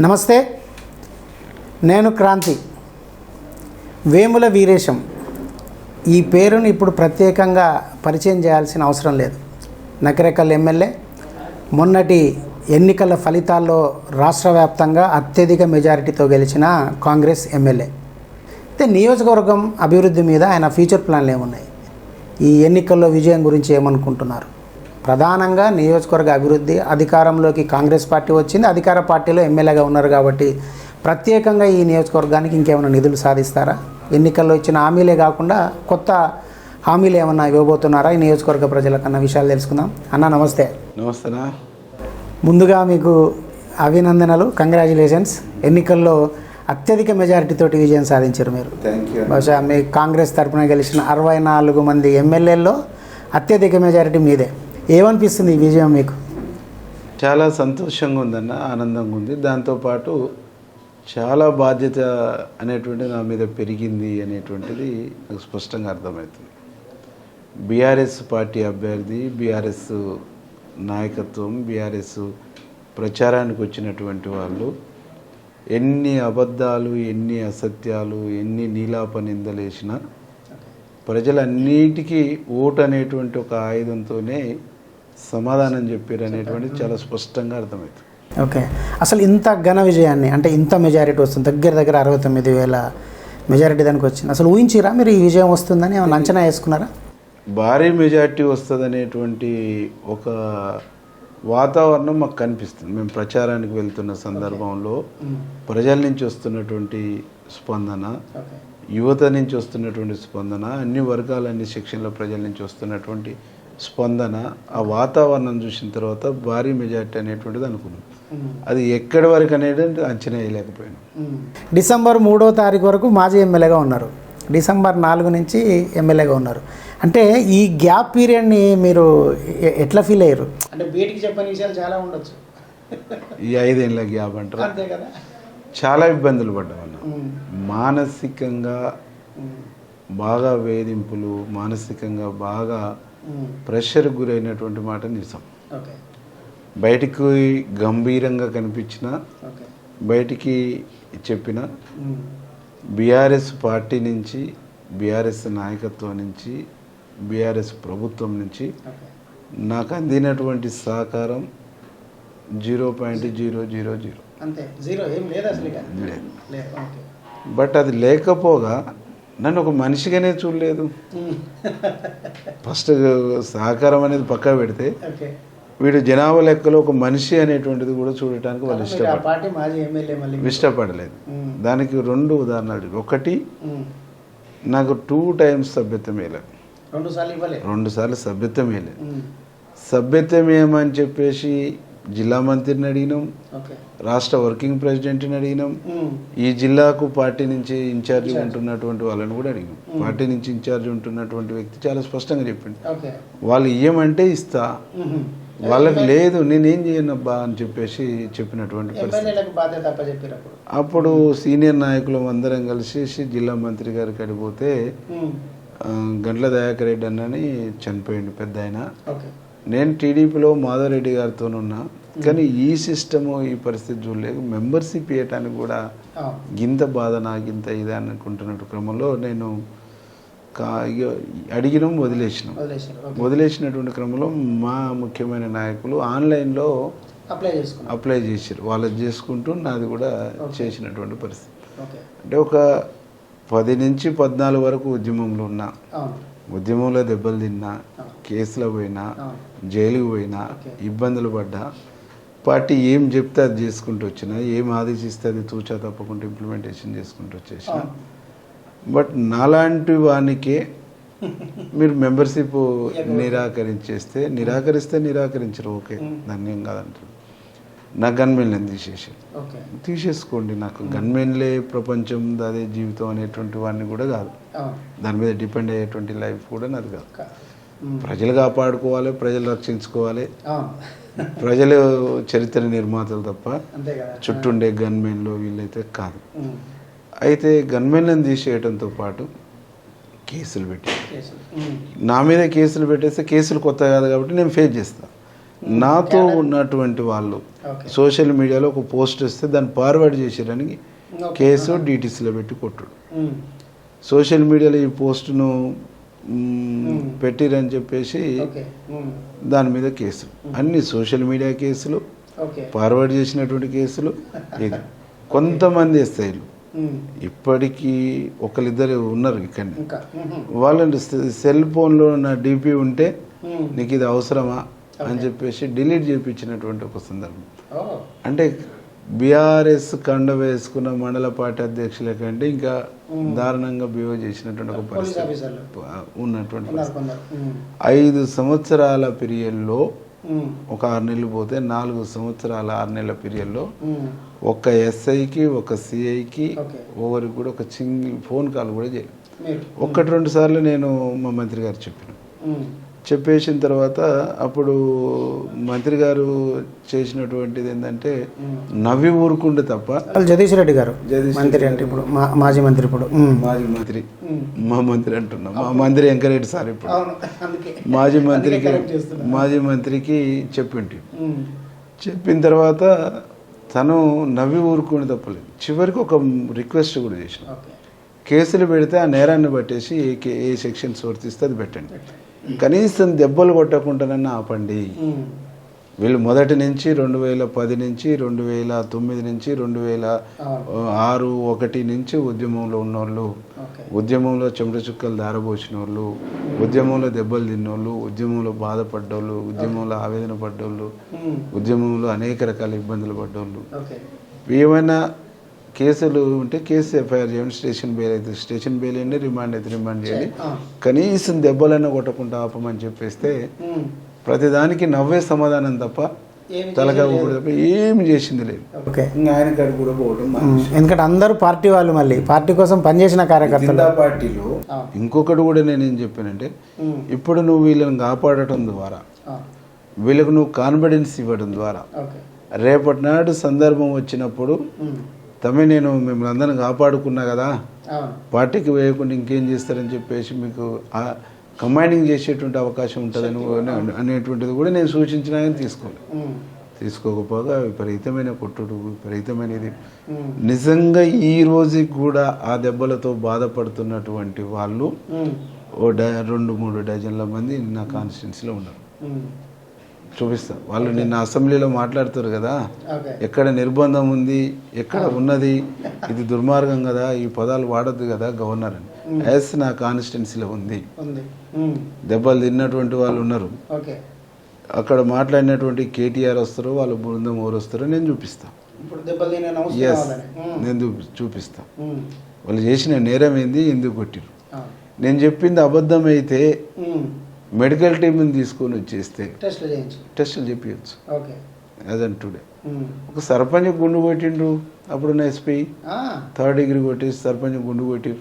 నమస్తే. నేను క్రాంతి. వేముల వీరేశం. ఈ పేరును ఇప్పుడు ప్రత్యేకంగా పరిచయం చేయాల్సిన అవసరం లేదు. నకరేకల్ ఎమ్మెల్యే. మొన్నటి ఎన్నికల ఫలితాల్లో రాష్ట్ర వ్యాప్తంగా అత్యధిక మెజారిటీతో గెలిచిన కాంగ్రెస్ ఎమ్మెల్యే. అయితే నియోజకవర్గం అభివృద్ధి మీద ఆయన ఫ్యూచర్ ప్లాన్లు ఏమున్నాయి? ఈ ఎన్నికల్లో విజయం గురించి ఏమనుకుంటున్నారు? ప్రధానంగా నియోజకవర్గ అభివృద్ధి అధికారంలోకి కాంగ్రెస్ పార్టీ వచ్చింది. అధికార పార్టీలో ఎమ్మెల్యేగా ఉన్నారు కాబట్టి ప్రత్యేకంగా ఈ నియోజకవర్గానికి ఇంకేమైనా నిధులు సాధిస్తారా? ఎన్నికల్లో ఇచ్చిన హామీలే కాకుండా కొత్త హామీలు ఏమన్నా ఇవ్వబోతున్నారా? ఈ నియోజకవర్గ ప్రజలకన్నా విషయాలు తెలుసుకుందాం. అన్న నమస్తే. నమస్తేనా ముందుగా మీకు అభినందనలు కంగ్రాచులేషన్స్. ఎన్నికల్లో అత్యధిక మెజారిటీతోటి విజయం సాధించారు మీరు. బహుశా మీ కాంగ్రెస్ తరపున గెలిచిన అరవై నాలుగు మంది ఎమ్మెల్యేల్లో అత్యధిక మెజారిటీ మీదే. ఏమనిపిస్తుంది ఈ విజయం మీకు? చాలా సంతోషంగా ఉందన్న ఆనందంగా ఉంది. దాంతోపాటు చాలా బాధ్యత అనేటువంటిది నా మీద పెరిగింది అనేటువంటిది నాకు స్పష్టంగా అర్థమవుతుంది. బీఆర్ఎస్ పార్టీ అభ్యర్థి బీఆర్ఎస్ నాయకత్వం బీఆర్ఎస్ ప్రచారానికి వచ్చినటువంటి వాళ్ళు ఎన్ని అబద్ధాలు ఎన్ని అసత్యాలు ఎన్ని నీలాప నిందలేసినా ప్రజలన్నిటికీ ఓటు అనేటువంటి ఒక ఆయుధంతోనే సమాధానం చెప్పారు అనేటువంటిది చాలా స్పష్టంగా అర్థమవుతుంది ఓకే. అసలు ఇంత ఘన విజయాన్ని అంటే ఇంత మెజారిటీ వస్తుంది దగ్గర దగ్గర అరవై తొమ్మిది వేల మెజారిటీ దానికి వచ్చింది. అసలు ఊహించిరా మీరు ఈ విజయం వస్తుందని? ఏమైనా అంచనా వేసుకున్నారా? భారీ మెజార్టీ వస్తుంది అనేటువంటి ఒక వాతావరణం మాకు కనిపిస్తుంది. మేము ప్రచారానికి వెళ్తున్న సందర్భంలో ప్రజల నుంచి వస్తున్నటువంటి స్పందన యువత నుంచి వస్తున్నటువంటి స్పందన అన్ని వర్గాల అన్ని సెక్షన్ల ప్రజల నుంచి వస్తున్నటువంటి స్పందన ఆ వాతావరణం చూసిన తర్వాత భారీ మెజార్టీ అనేటువంటిది అనుకున్నాం. అది ఎక్కడి వరకు అనేది అంచనా వేయలేకపోయాను. డిసెంబర్ మూడో తారీఖు వరకు మాజీ ఎమ్మెల్యేగా ఉన్నారు. డిసెంబర్ నాలుగు నుంచి ఎమ్మెల్యేగా ఉన్నారు. అంటే ఈ గ్యాప్ పీరియడ్ని మీరు ఎట్లా ఫీల్ అయ్యారు? అంటే బయటికి చెప్పని విషయాలు చాలా ఉండొచ్చు. ఈ ఐదేళ్ళ గ్యాప్ అంటారు? అంతే కదా. చాలా ఇబ్బందులు పడ్డామన్న మానసికంగా బాగా వేధింపులు మానసికంగా బాగా ప్రెషర్ గురైనటువంటి మాట నిజం. బయటికి గంభీరంగా కనిపించిన బయటికి చెప్పిన బీఆర్ఎస్ పార్టీ నుంచి బీఆర్ఎస్ నాయకత్వం నుంచి బీఆర్ఎస్ ప్రభుత్వం నుంచి నాకు అందినటువంటి సహకారం zero point zero zero zero. But అది లేకపోగా నన్ను ఒక మనిషిగానే చూడలేదు ఫస్ట్ సహకారం అనేది పక్కా పెడితే వీడు జనాభా లెక్కలో ఒక మనిషి అనేటువంటిది కూడా చూడటానికి వాళ్ళు ఇష్టపడ ఇష్టపడలేదు మ్మ్. దానికి రెండు ఉదాహరణలు. ఒకటి. నాకు టూ టైమ్స్ సభ్యత్వం వేయలేదు రెండు సార్లు సభ్యత్వం వేయలేదు మ్మ్. సభ్యత్వం ఏమని చెప్పేసి జిల్లా మంత్రిని అడిగినాం. రాష్ట్ర వర్కింగ్ ప్రెసిడెంట్ని అడిగినాం. ఈ జిల్లాకు పార్టీ నుంచి ఇన్ఛార్జ్ ఉంటున్నటువంటి వాళ్ళని కూడా అడిగాం పార్టీ నుంచి ఇన్ఛార్జ్ ఉంటున్నటువంటి వ్యక్తి చాలా స్పష్టంగా చెప్పిండు. ఓకే. వాళ్ళు ఇయ్యమంటే ఇస్తా. వాళ్ళకి లేదు నేనేం చేయనబ్బా అని చెప్పేసి చెప్పినటువంటి పరిస్థితి. అప్పుడు. సీనియర్ నాయకులు అందరం కలిసి జిల్లా మంత్రి గారికి అడిగిపోతే గండ్ల దయాకర్ రెడ్డి అన్నని చనిపోయింది పెద్ద ఆయన నేను టీడీపీలో మాధవరెడ్డి గారితో ఉన్నా కానీ ఈ సిస్టము ఈ పరిస్థితి చూడలేదు. మెంబర్షిప్ ఇవ్వటానికి కూడా. గింత బాధ నాకు ఇంత ఇది అనుకుంటున్నట్టు క్రమంలో నేను అడిగినాం వదిలేసినాం. వదిలేసినటువంటి క్రమంలో మా ముఖ్యమైన నాయకులు ఆన్లైన్లో అప్లై చేశారు వాళ్ళది చేసుకుంటూ నాది కూడా చేసినటువంటి పరిస్థితి. అంటే ఒక పది నుంచి పద్నాలుగు వరకు ఉద్యమంలో ఉన్నా. ఉద్యమంలో దెబ్బలు తిన్నా కేసులో పోయినా జైలుకు పోయినా. ఇబ్బందులు పడ్డా పార్టీ ఏం చెప్తే అది చేసుకుంటూ వచ్చిన ఏం ఆదేశిస్తే అది తూచా తప్పకుండా ఇంప్లిమెంటేషన్ చేసుకుంటూ వచ్చేసిన. బట్ నాలాంటి వానికే మీరు మెంబర్షిప్ నిరాకరించేస్తే నిరాకరిస్తే నిరాకరించరు ఓకే. ఏం కాదంటారు. నా తీసేసారు ఓకే. తీసేసుకోండి నాకు గన్మెన్లే ప్రపంచం అదే జీవితం అనేటువంటి వాడిని కూడా కాదు. దాని మీద డిపెండ్ అయ్యేటువంటి లైఫ్ కూడా నాది కాదు. ప్రజలు కాపాడుకోవాలి ప్రజలు రక్షించుకోవాలి. ప్రజలు చరిత్ర నిర్మాతలు తప్ప అంతే కదా. చుట్టూ ఉండే గన్మెన్లు వీళ్ళైతే కాదు. అయితే గన్మెన్లను తీసేయడంతో పాటు కేసులు పెట్టి. నా మీద కేసులు పెట్టేస్తే కేసులు కొత్త కాదు కాబట్టి నేను ఫేస్ చేస్తాను నాతో ఉన్నటువంటి వాళ్ళు సోషల్ మీడియాలో ఒక పోస్ట్ వస్తే దాన్ని ఫార్వర్డ్ చేసారని కేసు డీటీసీలో పెట్టి కొట్టుడు. ఉమ్. సోషల్ మీడియాలో ఈ పోస్టును మ్, పెట్టిరని చెప్పేసి ఉమ్. దాని మీద కేసులు అన్ని సోషల్ మీడియా కేసులు ఫార్వర్డ్ చేసినటువంటి కేసులు ఇది కొంతమంది ఎస్ఐలు. ఇప్పటికీ ఒకరిద్దరు ఉన్నారు ఇక్కడ. వాళ్ళని సెల్ ఫోన్లో నా డీపీ ఉంటే. నీకు ఇది అవసరమా? అని చెప్పేసి డిలీట్ చేయించినటువంటి ఒక సందర్భం అంటే బీఆర్ఎస్ కండ వేసుకున్న మండల పార్టీ అధ్యక్షుల కంటే ఇంకా దారుణంగా బిహేవ్ చేసినటువంటి ఒక పరిస్థితి ఉన్నటువంటి ఉమ్. ఐదు సంవత్సరాల పీరియడ్లో ఉమ్. ఒక ఆరు నెలలు పోతే నాలుగు సంవత్సరాల ఆరు నెలల పీరియడ్లో. ఒక ఎస్ఐకి ఒక సిఐకి ఓకే. ఒకరికి కూడా ఒక సింగిల్ ఫోన్ కాల్ కూడా చేయలేదు మీరు ఒక్కటి రెండు సార్లు నేను మా మంత్రి గారు చెప్పాను. చెప్పేసిన తర్వాత అప్పుడు మంత్రి గారు చేసినటువంటిది ఏంటంటే నవ్వి ఊరుకుండే తప్ప జగదీష్ రెడ్డి గారు. మంత్రి అంటే ఇప్పుడు మా- మాజీ మంత్రి ఇప్పుడు. మాజీ మంత్రి. మా మంత్రి అంటున్నా. మా మంత్రి వెంకరెడ్డి సార్ ఇప్పుడు. మాజీ మంత్రికి. మాజీ మంత్రికి చెప్పింటి. చెప్పిన తర్వాత తను నవ్వి ఊరుకుని తప్పలేదు. చివరికి ఒక రిక్వెస్ట్ కూడా చేసిన. కేసులు పెడితే ఆ నేరాన్ని పట్టేసి ఏ సెక్షన్స్ వర్తిస్తే అది పెట్టండి. కనీసం దెబ్బలు కొట్టకుండానన్నా ఆపండి. వీళ్ళు మొదటి నుంచి రెండు వేల పది నుంచి రెండు వేల తొమ్మిది నుంచి రెండు వేల ఆరు ఒకటి నుంచి ఉద్యమంలో ఉన్నోళ్ళు ఉద్యమంలో చెమట చుక్కలు దారబోసిన వాళ్ళు ఉద్యమంలో దెబ్బలు తిన్నోళ్ళు ఉద్యమంలో బాధపడ్డోళ్ళు ఉద్యమంలో ఆవేదన పడ్డోళ్ళు. ఉద్యమంలో అనేక రకాల ఇబ్బందులు పడ్డోళ్ళు. ఏమైనా కేసులు ఉంటే కేసు ఎఫ్ఐఆర్ చేయండి స్టేషన్ బెయిల్ అయితే స్టేషన్ బెయిల్ అండి రిమాండ్ అయితే రిమాండ్ చేయండి. కనీసం దెబ్బలైనా కొట్టకుండా ఆపమని చెప్పేస్తే. ప్రతిదానికి నవ్వే సమాధానం తప్ప తలకాయ తప్ప ఏమి చేసింది లేదు ఇంకా ఆయన కూడా పోవడం. ఎందుకంటే అందరూ పార్టీ వాళ్ళు మళ్ళీ పార్టీ కోసం పనిచేసిన కార్యకర్తలు జిందా పార్టీలో. ఇంకొకటి కూడా నేను ఏం చెప్పానంటే. ఇప్పుడు నువ్వు వీళ్ళని కాపాడటం ద్వారా. వీళ్ళకు నువ్వు కాన్ఫిడెన్స్ ఇవ్వడం ద్వారా రేపటి నాడు సందర్భం వచ్చినప్పుడు. తమ్మి నేను మిమ్మల్ని అందరిని కాపాడుకున్నా కదా పార్టీకి వేయకుండా ఇంకేం చేస్తారని చెప్పేసి మీకు కంబైనింగ్ చేసేటువంటి అవకాశం ఉంటుందని అనే- అనేటువంటిది కూడా నేను సూచించినా కానీ తీసుకోలేదు. తీసుకోకపోగా విపరీతమైన కొట్టుడు విపరీతమైనది ఉమ్. నిజంగా ఈ రోజుకి కూడా ఆ దెబ్బలతో బాధపడుతున్నటువంటి వాళ్ళు. ఓ డ రెండు మూడు డజన్ల మంది నా కాన్స్టిట్యున్సీలో ఉన్నారు. చూపిస్తా. వాళ్ళు నిన్న అసెంబ్లీలో మాట్లాడుతారు కదా. ఎక్కడ నిర్బంధం ఉంది? ఎక్కడ ఉన్నది? ఇది దుర్మార్గం కదా. ఈ పదాలు వాడద్దు కదా గవర్నర్ అని. ఎస్ నా కాన్స్టిట్యున్సీలో ఉంది. ఉమ్. దెబ్బలు తిన్నటువంటి వాళ్ళు ఉన్నారు. అక్కడ మాట్లాడినటువంటి కేటీఆర్ వస్తారు వాళ్ళ బృందం ఎవరు వస్తారో నేను అవసరం ఎస్ ఉమ్. నేను చూపి చూపిస్తా. వాళ్ళు చేసిన నేరం ఏంది? ఎందుకు కొట్టిరు ఆ. నేను చెప్పింది అబద్ధం అయితే. మెడికల్ టీంని తీసుకొని వచ్చేస్తే టెస్ట్లు చేయించు. ఓకే. As on today. ఒక సర్పంచ్ గుండు కొట్టిండు అప్పుడున్న ఎస్పీ ఆ. థర్డ్ డిగ్రీ కొట్టేసి సర్పంచ్ గుండు కొట్టిరు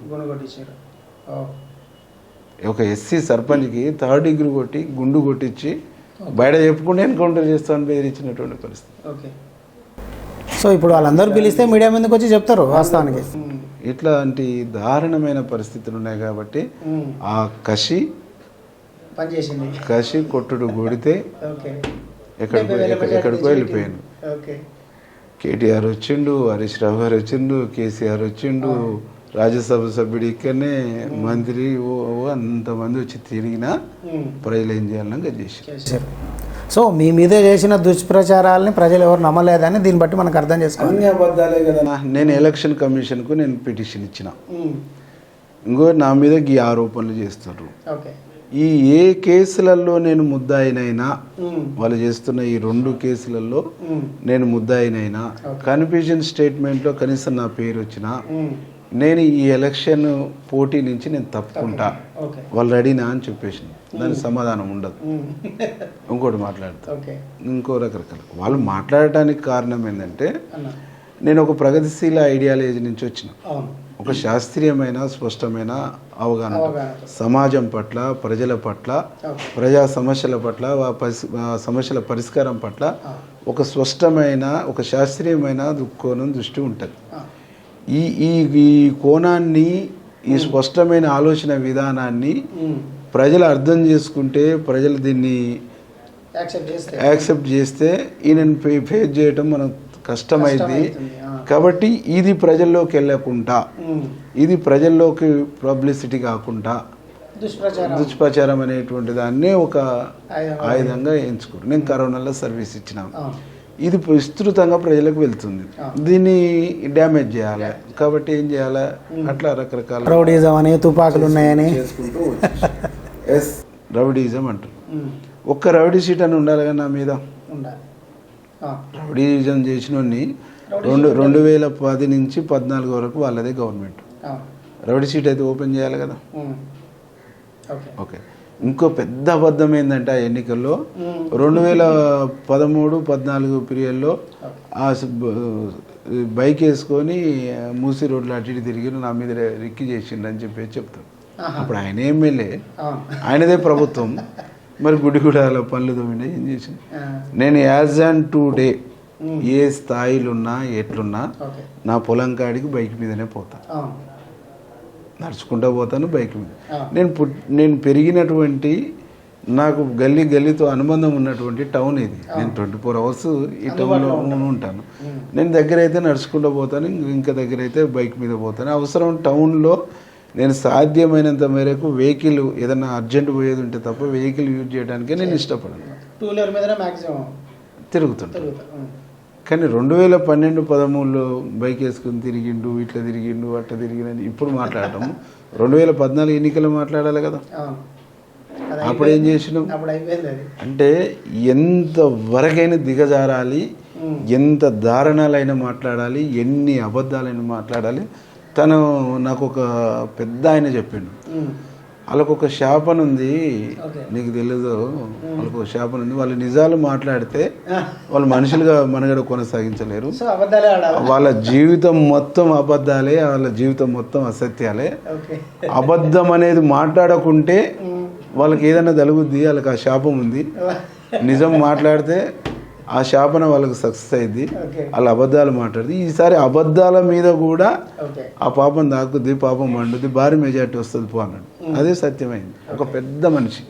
ఒక ఎస్సీ సర్పంచ్కి థర్డ్ డిగ్రీ కొట్టి గుండు కొట్టించి బయట చెప్పుకుంటే ఎన్కౌంటర్ చేస్తామని బెదిరించినటువంటి పరిస్థితి. ఓకే. సో ఇప్పుడు వాళ్ళందరూ పిలిస్తే మీడియా మీదకి వచ్చి చెప్తారు వాస్తవానికి. ఉమ్. ఇట్లాంటి దారుణమైన పరిస్థితులు ఉన్నాయి కాబట్టి ఉమ్. ఆ కసి పని చేసింది కసి కొట్టుడు కొడితే ఓకే. ఎక్కడికో ఎక్కడికో వెళ్ళిపోయాను ఓకే. కేటీఆర్ వచ్చిండు హరీష్ రావు గారు వచ్చిండు కేసీఆర్ వచ్చిండు రాజ్యసభ సభ్యుడు ఇక్కడనే మంత్రి ఓ ఓ అంతమంది వచ్చి తిరిగినా. ప్రజలు ఏం చేయాలన్నా చేసి చేశారు. సో మీ మీద చేసిన దుష్ప్రచారాలని ప్రజలు ఎవరు నమ్మలేదని దీన్ని బట్టి మనకు అర్థం చేసుకోవాలి. అన్ని అబద్ధాలే కదా. నేను ఎలక్షన్ కమిషన్కు నేను పిటిషన్ ఇచ్చిన. ఇంకో నా మీద ఈ ఆరోపణలు చేస్తారు ఓకే. ఈ ఏ కేసులలో నేను ముద్దాయినైనా. వాళ్ళు చేస్తున్న ఈ రెండు కేసులలో. నేను ముద్దాయినైనా కన్ఫ్యూజన్ స్టేట్మెంట్లో కనీసం నా పేరు వచ్చినా. నేను ఈ ఎలక్షన్ పోటీ నుంచి నేను తప్పుకుంటా. వాళ్ళు రెడీనా అని చెప్పేసి దానికి సమాధానం ఉండదు. ఇంకోటి మాట్లాడతా. ఇంకో రకరకాల. వాళ్ళు మాట్లాడటానికి కారణం ఏంటంటే నేను ఒక ప్రగతిశీల ఐడియాలజీ నుంచి వచ్చిన. ఒక శాస్త్రీయమైన స్పష్టమైన అవగాహన సమాజం పట్ల ప్రజల పట్ల ప్రజా సమస్యల పట్ల సమస్యల పరిష్కారం పట్ల. ఒక స్పష్టమైన ఒక శాస్త్రీయమైన దృక్కోణం దృష్టి ఉంటుంది. ఈ ఈ ఈ కోణాన్ని ఈ స్పష్టమైన ఆలోచన విధానాన్ని. ప్రజలు అర్థం చేసుకుంటే ప్రజలు దీన్ని యాక్సెప్ట్ చేస్తే ఈయనని ఫే- ఫేస్ చేయటం మనకు కష్టమైంది. కాబట్టి ఇది ప్రజల్లోకి వెళ్ళకుండా. ఇది ప్రజల్లోకి పబ్లిసిటీ కాకుండా దుష్ప్రచారం. దుష్ప్రచారం అనేటువంటి దాన్ని ఒక ఆయుధం. ఆయుధంగా ఎంచుకోరు నేను కరోనాలో సర్వీస్ ఇచ్చినాను. ఇది విస్తృతంగా ప్రజలకు వెళ్తుంది. దీన్ని డ్యామేజ్ చేయాలి. కాబట్టి ఏం చేయాలి? అట్లా రకరకాల రౌడీజం అని తుపాకులు ఉన్నాయని. ఎస్ రౌడీజం అంటారు. ఒక్క రౌడీ సీట్ అని ఉండాలి కదా నా మీద. రౌడీజం చేసిన రౌడీ రెండు వేల పది నుంచి పద్నాలుగు వరకు వాళ్ళదే గవర్నమెంట్. రౌడీ సీట్ అయితే ఓపెన్ చేయాలి కదా. ఓకే ఇంకో పెద్ద అబద్ధం ఏంటంటే ఆ ఎన్నికల్లో. రెండు వేల పదమూడు పద్నాలుగు పీరియడ్లో. ఆ బైక్ వేసుకొని మూసి రోడ్లు అటు ఇటు తిరిగి నా మీద రిక్కి చేసిండు అని చెప్పి చెప్తాడు ఆహా. అప్పుడు ఆయన ఎమ్మెల్యే. ఆయనదే ప్రభుత్వం మరి గుడిగూడాల పనులు తోమిండే ఏం చేసింది. నేను యాజ్ అండ్ టు డే. ఏ స్థాయిలో ఉన్నా ఎట్లున్నా నా పొలం కాడికి బైక్ మీదనే పోతా. అవును. నడుచుకుంటూ పోతాను బైక్ మీద. నేను పుట్ నేను పెరిగినటువంటి నాకు గల్లీ గల్లీతో అనుబంధం ఉన్నటువంటి టౌన్ ఇది. నేను ట్వంటీ ఫోర్ అవర్స్ ఈ టౌన్లో ఉంటాను. నేను దగ్గర అయితే నడుచుకుంటూ పోతాను ఇంక- దగ్గర అయితే బైక్ మీద పోతాను. అవసరం టౌన్లో నేను సాధ్యమైనంత మేరకు వెహికల్ ఏదైనా అర్జెంట్ పోయేది ఉంటే తప్ప వెహికల్ యూజ్ చేయడానికే నేను ఇష్టపడను. టూ వీలర్ మ్యాక్సిమం తిరుగుతుంటాను. కానీ రెండు వేల పన్నెండు పదమూడులో బైక్ వేసుకుని తిరిగిండు ఇట్లా తిరిగిండు అట్లా తిరిగిండు ఇప్పుడు మాట్లాడటం రెండు వేల పద్నాలుగు ఎన్నికలు మాట్లాడాలి కదా అప్పుడు ఏం. చేసినాం అంటే ఎంత వరకైనా దిగజారాలి. ఎంత దారుణాలైనా మాట్లాడాలి ఎన్ని అబద్ధాలైనా మాట్లాడాలి తను నాకు ఒక పెద్ద ఆయన చెప్పిండు. వాళ్ళకు ఒక శాపన ఉంది ఓకే. నీకు తెలియదు వాళ్ళకు ఒక శాపన ఉంది వాళ్ళు నిజాలు మాట్లాడితే. వాళ్ళు మనుషులుగా మనుగడ కొనసాగించలేరు. వాళ్ళ జీవితం మొత్తం అబద్ధాలే వాళ్ళ జీవితం మొత్తం అసత్యాలే. అబద్ధం అనేది మాట్లాడకుంటే. వాళ్ళకి ఏదైనా తలుగుద్ది వాళ్ళకి ఆ శాపం ఉంది నిజం మాట్లాడితే ఆ శాపన వాళ్ళకి సక్సెస్ అయింది. వాళ్ళ అబద్ధాలు మాట్లాడింది ఈసారి అబద్ధాల మీద కూడా ఓకే. ఆ పాపం దాక్కుద్ది పాపం మండుద్ది భారీ మెజార్టీ వస్తుంది పో అన్నాడు. అదే సత్యమైంది. ఒక పెద్ద మనిషి.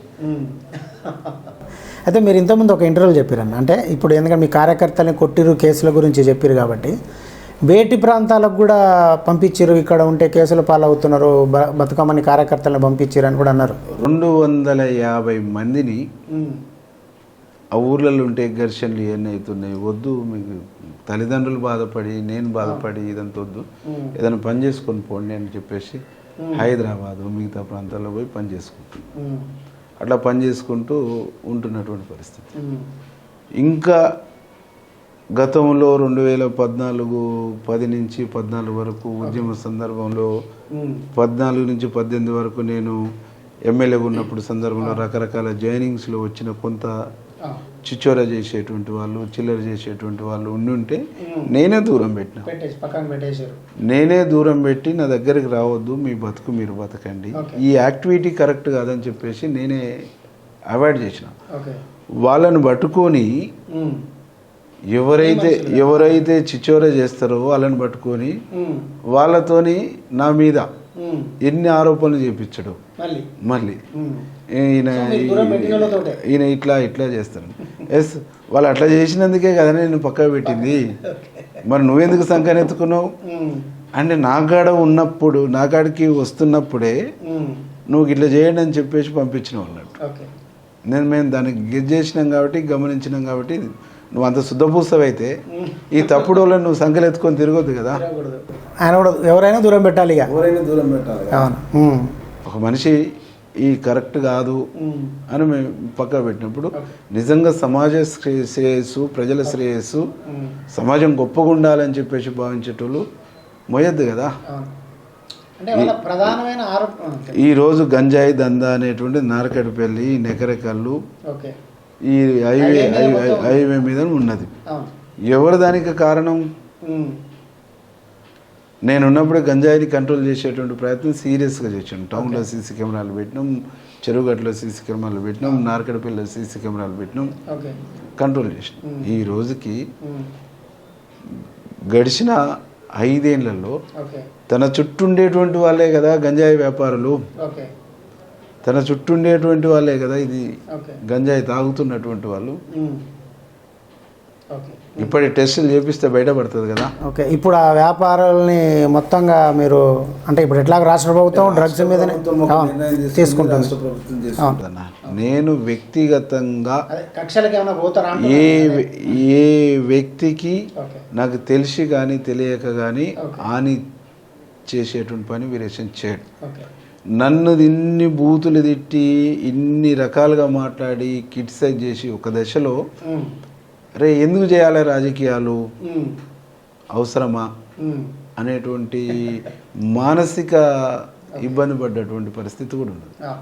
అయితే మీరు ఇంతకుముందు ఒక ఇంటర్వ్యూ చెప్పారన్న. అంటే ఇప్పుడు ఎందుకంటే మీ కార్యకర్తల్ని కొట్టిరు కేసుల గురించి చెప్పారు కాబట్టి. బేటి ప్రాంతాలకు కూడా పంపించారు ఇక్కడ ఉంటే కేసుల పాలవుతున్నారు బతుకమ్మని కార్యకర్తలను పంపించారు అని కూడా అన్నారు. రెండు వందల యాభై మందిని. ఆ ఊర్లలో ఉంటే ఘర్షణలు ఇవన్నీ అవుతున్నాయి వద్దు మీకు తల్లిదండ్రులు బాధపడి నేను బాధపడి ఇదంతా వద్దు. ఏదైనా పని చేసుకొని పోండి అని చెప్పేసి హైదరాబాదు మిగతా ప్రాంతాల్లో పోయి పని చేసుకుంటాం. అట్లా పని చేసుకుంటూ ఉంటున్నటువంటి పరిస్థితి. ఇంకా గతంలో రెండు వేల పద్నాలుగు పది నుంచి పద్నాలుగు వరకు ఉద్యమ సందర్భంలో. పద్నాలుగు నుంచి పద్దెనిమిది వరకు నేను ఎమ్మెల్యేగా ఉన్నప్పుడు సందర్భంలో రకరకాల జాయినింగ్స్లో వచ్చిన కొంత. చిచ్చోర చేసేటువంటి వాళ్ళు చిల్లర చేసేటువంటి వాళ్ళు ఉండి ఉంటే. నేనే దూరం పెట్టిన పెట్టేసి పక్కన పెట్టేశారు నేనే దూరం పెట్టి నా దగ్గరికి రావద్దు మీ బతుకు మీరు బతకండి. ఈ యాక్టివిటీ కరెక్ట్ కాదని చెప్పేసి నేనే అవాయిడ్ చేసిన వాళ్ళని పట్టుకొని. ఎవరైతే ఎవరైతే చిచ్చోర చేస్తారో వాళ్ళని పట్టుకొని. వాళ్ళతోని నా మీద. ఎన్ని ఆరోపణలు చేపించడు? మళ్ళీ. ఈయన? ఈయన ఇట్లా ఇట్లా చేస్తాను ఎస్ వాళ్ళు అట్లా చేసినందుకే కదా నేను పక్కకు పెట్టింది. మరి నువ్వెందుకు సంకనెత్తుకున్నావు ఉమ్. అంటే నా కాడ ఉన్నప్పుడు నా కాడికి వస్తున్నప్పుడే. నువ్వు ఇట్లా చేయండి అని చెప్పేసి పంపించిన అన్నట్టు. నేను మేము దానికి గెజ్ చేసినాం కాబట్టి గమనించినాం కాబట్టి నువ్వు అంత శుద్ధపూసవైతే ఈ తప్పుడు వాళ్ళని నువ్వు సంకలెత్తుకొని తిరగొద్దు కదా. ఆయన కూడా ఎవరైనా దూరం పెట్టాలి ఇక ఎవరైనా దూరం పెట్టాలి అవును. ఒక మనిషి ఈ కరెక్ట్ కాదు. అని మేము పక్క పెట్టినప్పుడు నిజంగా సమాజ శ్రే- శ్రేయస్సు ప్రజల శ్రేయస్సు. సమాజం గొప్పగా ఉండాలని చెప్పేసి భావించేటోళ్ళు మొయ్యద్దు కదా అవును అంటే వాళ్ళ ప్రధానమైన ఆరోపణ ఈ రోజు గంజాయి దందా అనేటువంటి నారకడిపల్లి నెకరెకల్లు ఓకే ఈ హైవే హైవే మీద ఉన్నది. ఎవరు దానికి కారణం? ఉమ్. నేను ఉన్నప్పుడు గంజాయిని కంట్రోల్ చేసేటువంటి ప్రయత్నం సీరియస్గా చేసాను టౌన్లో సీసీ కెమెరాలు పెట్టినాం చెరువుగట్టులో సీసీ కెమెరాలు పెట్టినాం నారకడపల్లిలో సీసీ కెమెరాలు పెట్టినాం కంట్రోల్ చేసినాం ఈ రోజుకి. గడిచిన ఐదేళ్ళలో తన చుట్టూ ఉండేటువంటి వాళ్ళే కదా గంజాయి వ్యాపారులు. తన చుట్టూ ఉండేటువంటి వాళ్ళే కదా ఇది గంజాయి తాగుతున్నటువంటి వాళ్ళు. ఇప్పటి టెస్టులు చేపిస్తే బయటపడుతుంది కదా. ఓకే ఇప్పుడు ఆ వ్యాపారాలని మొత్తంగా మీరు అంటే ఇప్పుడు ఎట్లా రాష్ట్ర ప్రభుత్వం డ్రగ్స్. అన్న, నేను వ్యక్తిగతంగా ఏ ఏ వ్యక్తికి నాకు తెలిసి కానీ తెలియక కానీ. హాని చేసేటువంటి పని వీరేషన్ చేయడు ఓకే. నన్ను ఇన్ని బూతులు తిట్టి ఇన్ని రకాలుగా మాట్లాడి క్రిటిసైజ్ చేసి ఒక దశలో. అరే ఎందుకు చేయాలి రాజకీయాలు. అవసరమా. అనేటువంటి మానసిక ఇబ్బంది పడ్డటువంటి పరిస్థితి కూడా ఉన్నది. ఆ.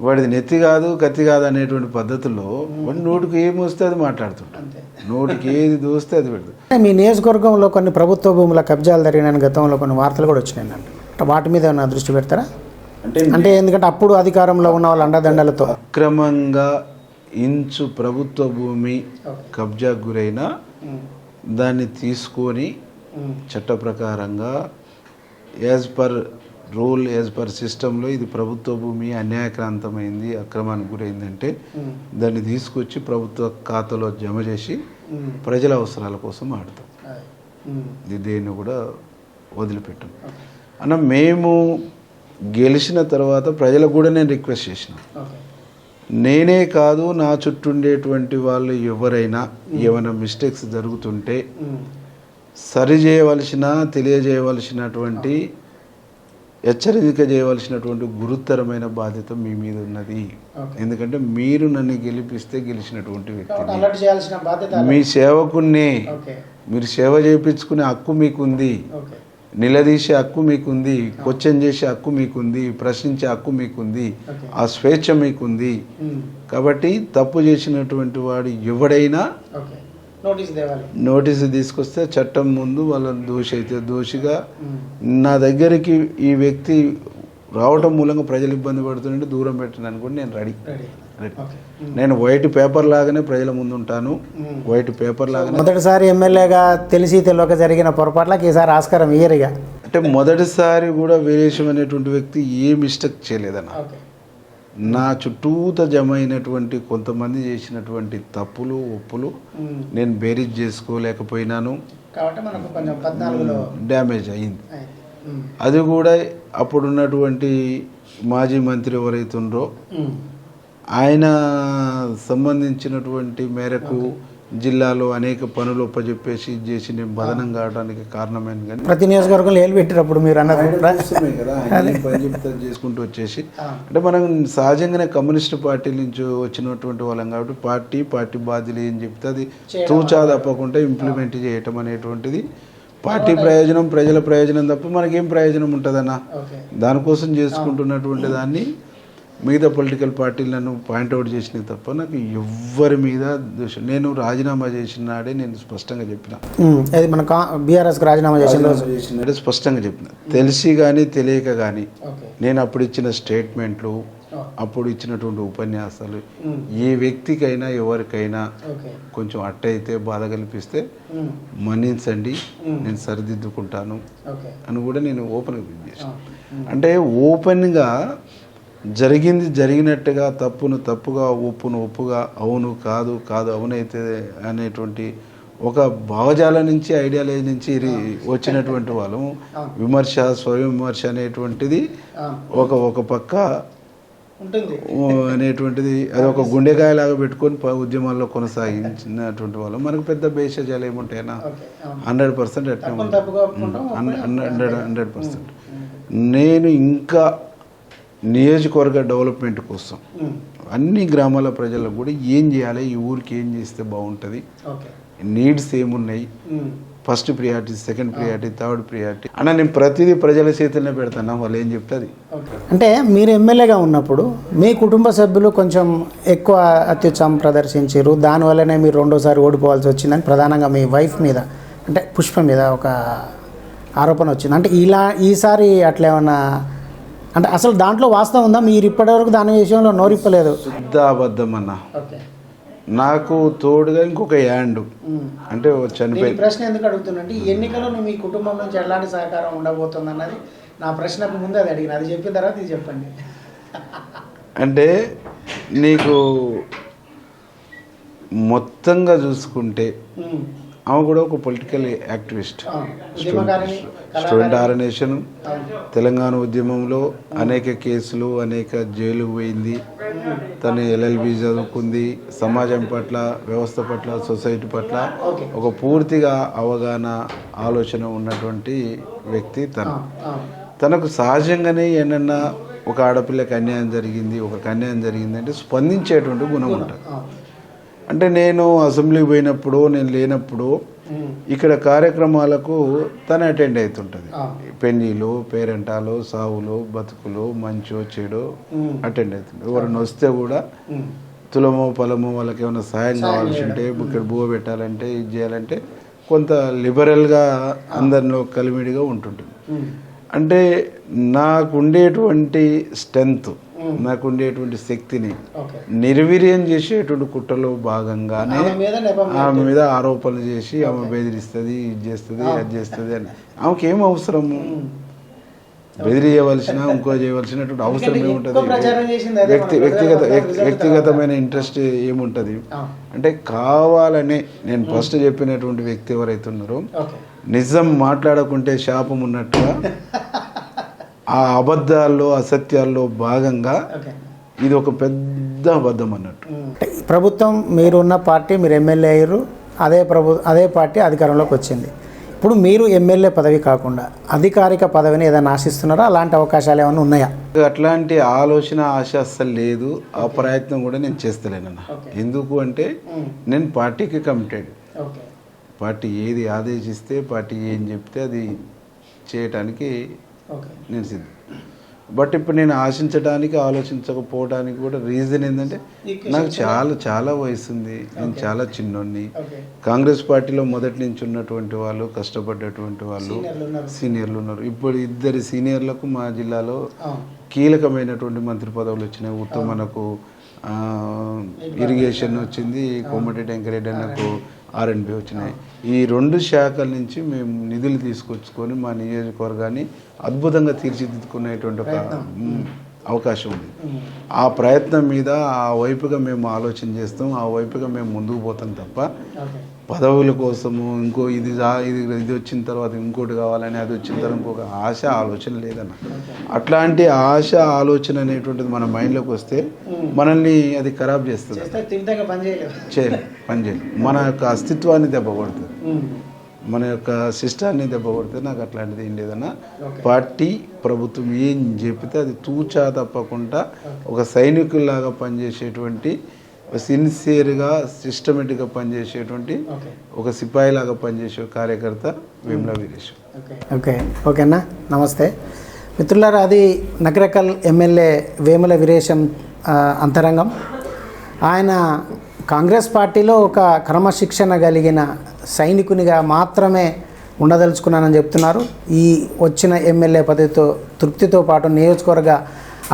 వాడిది నెత్తి కాదు కత్తి కాదు అనేటువంటి పద్ధతుల్లో వాడు నోటికి ఏమి వస్తే అది మాట్లాడుతుంటాడు. అంతే. నోటికి ఏది దోస్తే అది పెడుతుంది మీ నియోజకవర్గంలో కొన్ని ప్రభుత్వ భూముల కబ్జాలు జరిగిన గతంలో కొన్ని వార్తలు కూడా వచ్చినాయండి. అంటే వాటి మీద ఏమైనా దృష్టి పెడతారా? అంటే అంటే ఎందుకంటే అప్పుడు అధికారంలో ఉన్న వాళ్ళ అండదండలతో. అక్రమంగా ఇంచు ప్రభుత్వ భూమి కబ్జా గురైన దాన్ని తీసుకొని చట్ట ప్రకారంగా as per rule as per సిస్టంలో ఇది ప్రభుత్వ భూమి అన్యాయక్రాంతమైంది అక్రమానికి గురైందంటే దాన్ని తీసుకొచ్చి ప్రభుత్వ ఖాతాలో జమ చేసి ప్రజల అవసరాల కోసం ఆడతాం ఇది దేన్ని కూడా వదిలిపెట్టాం. అన్న మేము గెలిచిన తర్వాత ప్రజలకు కూడా నేను రిక్వెస్ట్ చేసిన. నేనే కాదు నా చుట్టూ ఉండేటువంటి వాళ్ళు ఎవరైనా ఏమైనా మిస్టేక్స్ జరుగుతుంటే సరి చేయవలసిన తెలియజేయవలసినటువంటి హెచ్చరిక చేయవలసినటువంటి గురుతరమైన బాధ్యత మీ మీద ఉన్నది. ఎందుకంటే మీరు నన్ను గెలిపిస్తే గెలిచినటువంటి వ్యక్తి మీ సేవకున్నే మీరు సేవ చేయించుకునే హక్కు మీకుంది. నిలదీసే హక్కు మీకుంది క్వశ్చన్ చేసే హక్కు మీకుంది ప్రశ్నించే హక్కు మీకుంది. ఆ స్వేచ్ఛ మీకుంది. కాబట్టి తప్పు చేసినటువంటి వాడు ఎవడైనా నోటీస్ తీసుకొస్తే చట్టం ముందు వాళ్ళ దోషి అయితే దోషిగా నా దగ్గరికి ఈ వ్యక్తి రావటం మూలంగా ప్రజలు ఇబ్బంది పడుతుంటే దూరం పెట్టడానికి కూడా నేను రెడీ. నేను వైట్ పేపర్ లాగానే ప్రజల ముందు ఉంటాను. వైట్ పేపర్ లాగానే మొదటిసారి ఎమ్మెల్యేగా తెలిసి తెలియక జరిగిన పొరపాట్లకి ఈసారి ఆస్కారం ఇయ్యరిగా అంటే మొదటిసారి కూడా వీరేశం అనేటువంటి వ్యక్తి ఏ మిస్టేక్ చేయలేదన్న. నా చుట్టూత జమ అయినటువంటి కొంతమంది చేసినటువంటి తప్పులు ఒప్పులు నేను బేరీజ్ చేసుకోలేకపోయినాను. కాబట్టి మనకు కొంచెం పద్నాలుగులో డ్యామేజ్ అయింది. అది కూడా అప్పుడున్నటువంటి మాజీ మంత్రి ఎవరైతే ఉండ్రో ఉమ్. ఆయన సంబంధించినటువంటి మేరకు జిల్లాలో అనేక పనులు ఒప్పజెప్పేసి ఇది చేసి నేను బదనం కావడానికి కారణమైన కానీ ప్రతి నియోజకవర్గంలో ఏలు పెట్టినప్పుడు మీరు అన్నది చేసుకుంటూ వచ్చేసి. అంటే మనం సహజంగానే కమ్యూనిస్ట్ పార్టీ నుంచి వచ్చినటువంటి వాళ్ళం కాబట్టి పార్టీ పార్టీ బాధ్యులు ఏం చెప్తే అది తూచా తప్పకుండా ఇంప్లిమెంట్ చేయటం అనేటువంటిది. పార్టీ ప్రయోజనం ప్రజల ప్రయోజనం తప్ప మనకేం ప్రయోజనం ఉంటుందన్న? దానికోసం చేసుకుంటున్నటువంటి దాన్ని మిగతా పొలిటికల్ పార్టీలను పాయింట్అవుట్ చేసినవి తప్ప నాకు ఎవ్వరి మీద దోషం నేను రాజీనామా చేసిన నాడే నేను స్పష్టంగా చెప్పిన. అది మన బీఆర్ఎస్కి రాజీనామా చేసిన స్పష్టంగా చెప్పిన తెలిసి కానీ తెలియక కానీ నేను అప్పుడు ఇచ్చిన స్టేట్మెంట్లు. అప్పుడు ఇచ్చినటువంటి ఉపన్యాసాలు. ఏ వ్యక్తికైనా ఎవరికైనా కొంచెం అట్టయితే బాధ కల్పిస్తే. మన్నించండి. నేను సరిదిద్దుకుంటాను అని కూడా నేను ఓపెన్గా. ఉమ్. అంటే ఓపెన్గా జరిగింది జరిగినట్టుగా తప్పును తప్పుగా ఒప్పును ఒప్పుగా అవును కాదు కాదు అవునైతే అనేటువంటి ఒక భావజాలం నుంచి ఐడియాలజీ నుంచి వచ్చినటువంటి వాళ్ళం విమర్శ స్వయం విమర్శ అనేటువంటిది. ఒక ఒక పక్క అనేటువంటిది అది ఒక గుండెకాయలాగా పెట్టుకొని ఉద్యమాల్లో కొనసాగించినటువంటి వాళ్ళం. మనకు పెద్ద భేషజాలు అవును. హండ్రెడ్ పర్సెంట్ అట్లా హండ్రెడ్ హండ్రెడ్ పర్సెంట్. నేను ఇంకా నియోజకవర్గ డెవలప్మెంట్ కోసం. అన్ని గ్రామాల ప్రజలకు కూడా ఏం చేయాలి? ఈ ఊరికి ఏం చేస్తే బాగుంటుంది? ఓకే. నీడ్స్ ఏమున్నాయి. First priority second priority third priority అన్న నేను ప్రతిదీ ప్రజల చేతుల్లో పెడతాను? వాళ్ళు ఏం చెప్తుంది? ఓకే. అంటే మీరు ఎమ్మెల్యేగా ఉన్నప్పుడు మీ కుటుంబ సభ్యులు కొంచెం ఎక్కువ అత్యుత్సాహం ప్రదర్శించారు దానివల్లనే మీరు రెండోసారి ఓడిపోవాల్సి వచ్చిందని ప్రధానంగా మీ వైఫ్ మీద అంటే పుష్ప మీద ఒక ఆరోపణ వచ్చింది. అంటే ఇలా ఈసారి అట్లా ఏమన్నా అంటే అసలు దాంట్లో వాస్తవం ఉందా? మీరు ఇప్పటివరకు దాని విషయంలో నోరిప్పలేదు. శుద్ధ అబద్ధం అన్న నాకు తోడుగా ఇంకొక యాండ్. అంటే చనిపోయి ప్రశ్న ఎందుకు అడుగుతున్నంటే ఈ ఎన్నికలలో మీ కుటుంబం నుంచి ఎలాంటి సహకారం ఉండబోతుంది అన్నది నా ప్రశ్నకు ముందే అది అడిగిన. అది చెప్పిన తర్వాత ఇది చెప్పండి. అంటే నీకు మొత్తంగా చూసుకుంటే ఆమె కూడా ఒక political activist student organisation Telangana ఉద్యమంలో అనేక కేసులు అనేక జైలుకు పోయింది. తను ఎల్ఎల్బి చదువుకుంది. సమాజం పట్ల వ్యవస్థ పట్ల సొసైటీ పట్ల ఒక పూర్తిగా అవగాహన ఆలోచన ఉన్నటువంటి వ్యక్తి తను. తనకు సహజంగానే ఏమన్నా ఒక ఆడపిల్లకి అన్యాయం జరిగింది ఒక అన్యాయం జరిగింది అంటే స్పందించేటువంటి గుణం ఉంటుంది. అంటే నేను అసెంబ్లీకి పోయినప్పుడు నేను లేనప్పుడు ఇక్కడ కార్యక్రమాలకు తను అటెండ్ అవుతుంటుంది. పెళ్ళిళ్ళు పేరెంటాలు సావులు బతుకులు మంచో చెడు అటెండ్ అవుతుంది ఎవరైనా వస్తే కూడా తులమో పొలమో వాళ్ళకి ఏమైనా సాయం కావాల్సి ఉంటే ఇక్కడ బువ్వ పెట్టాలంటే ఇది చేయాలంటే కొంత లిబరల్గా అందరిలో కలిమిడిగా ఉంటుంటుంది. అంటే నాకు ఉండేటువంటి స్ట్రెంగ్త్ నాకు ఉండేటువంటి శక్తిని నిర్వీర్యం చేసేటువంటి కుట్రలో భాగంగానే ఆమె మీద ఆరోపణలు చేసి ఆమె బెదిరిస్తుంది ఇది చేస్తుంది అది చేస్తుంది అని. ఆమెకి ఏం అవసరము బెదిరియవలసిన ఇంకో చేయవలసినటువంటి అవసరం ఏముంటుంది? వ్యక్తి వ్యక్తిగత వ్యక్తి- వ్యక్తిగతమైన ఇంట్రెస్ట్ ఏముంటుంది? అంటే కావాలనే నేను ఫస్ట్ చెప్పినటువంటి వ్యక్తి ఎవరైతే ఉన్నారో నిజం మాట్లాడకుంటే శాపం ఉన్నట్టుగా ఆ అబద్ధాల్లో అసత్యాల్లో భాగంగా ఇది ఒక పెద్ద అబద్ధం అన్నట్టు. అంటే ప్రభుత్వం మీరు ఉన్న పార్టీ మీరు ఎమ్మెల్యే అయ్యారు. అదే ప్రభు అదే పార్టీ అధికారంలోకి వచ్చింది. ఇప్పుడు మీరు ఎమ్మెల్యే పదవి కాకుండా అధికారిక పదవిని ఏదైనా ఆశిస్తున్నారా? అలాంటి అవకాశాలు ఏమైనా ఉన్నాయా? అట్లాంటి ఆలోచన ఆశ అస్సలు లేదు. ఆ ప్రయత్నం కూడా నేను చేస్తలేనన్న ఎందుకు అంటే నేను పార్టీకి కమిటెడ్ పార్టీ ఏది ఆదేశిస్తే పార్టీ ఏం చెప్తే అది చేయటానికి నేను సిద్ధం బట్ ఇప్పుడు నేను ఆశించడానికి ఆలోచించకపోవడానికి కూడా రీజన్ ఏంటంటే నాకు చాలా చాలా వయసు ఉంది. నేను చాలా చిన్నోడిని. కాంగ్రెస్ పార్టీలో మొదటి నుంచి ఉన్నటువంటి వాళ్ళు కష్టపడ్డటువంటి వాళ్ళు సీనియర్లు ఉన్నారు. ఇప్పుడు ఇద్దరి సీనియర్లకు మా జిల్లాలో కీలకమైనటువంటి మంత్రి పదవులు వచ్చినాయి. ఉత్తమ మనకు ఆ, ఇరిగేషన్ వచ్చింది. కోమటి వెంకరెడ్డి అన్నకు ఆర్ఎన్బి వచ్చినాయి. ఈ రెండు శాఖల నుంచి మేము నిధులు తీసుకొచ్చుకొని మా నియోజకవర్గాన్ని అద్భుతంగా తీర్చిదిద్దుకునేటువంటి ఒక అవకాశం ఉంది. ఆ ప్రయత్నం మీద ఆ వైపుగా మేము ఆలోచన చేస్తాం ఆ వైపుగా మేము ముందుకు పోతాం తప్ప పదవుల కోసము ఇంకో ఇది ఇది ఇది వచ్చిన తర్వాత ఇంకోటి కావాలని అది వచ్చిన తర్వాత ఇంకొక ఆశ ఆలోచన లేదన్న. అట్లాంటి ఆశ ఆలోచన అనేటువంటిది మన మైండ్లోకి వస్తే మనల్ని అది ఖరాబ్ చేస్తుంది. చేయలేదు పని చేయలేదు మన యొక్క అస్తిత్వాన్ని దెబ్బ కొడుతుంది. మన యొక్క శిష్టాన్ని దెబ్బ కొడితే నాకు అట్లాంటిది ఏం లేదన్నా పార్టీ ప్రభుత్వం ఏం చెప్తే అది తూచా తప్పకుండా ఒక సైనికుల్లాగా పనిచేసేటువంటి సిన్సియర్గా సిస్టమేటిక్గా పనిచేసేటువంటి ఒక సిపాయిలాగా పనిచేసే కార్యకర్త విమల వీరేష్. ఓకే. ఓకేనా? నమస్తే. మిత్రులారా అది నగరకల్ ఎమ్మెల్యే వేముల వీరేశం అంతరంగం. ఆయన కాంగ్రెస్ పార్టీలో ఒక క్రమశిక్షణ కలిగిన సైనికునిగా మాత్రమే ఉండదలుచుకున్నానని చెప్తున్నారు. ఈ వచ్చిన ఎమ్మెల్యే పదవితో తృప్తితో పాటు నియోజకవర్గ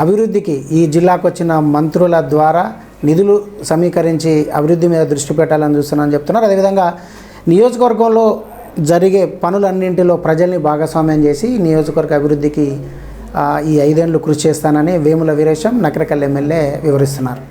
అభివృద్ధికి ఈ జిల్లాకు వచ్చిన మంత్రుల ద్వారా నిధులు సమీకరించి అభివృద్ధి మీద దృష్టి పెట్టాలని చూస్తున్నానని చెప్తున్నారు. అదేవిధంగా నియోజకవర్గంలో జరిగే పనులన్నింటిలో ప్రజల్ని భాగస్వామ్యం చేసి నియోజకవర్గ అభివృద్ధికి ఈ ఐదేళ్ళు కృషి చేస్తానని వేముల వీరేశం నకరకల్ ఎమ్మెల్యే వివరిస్తున్నారు.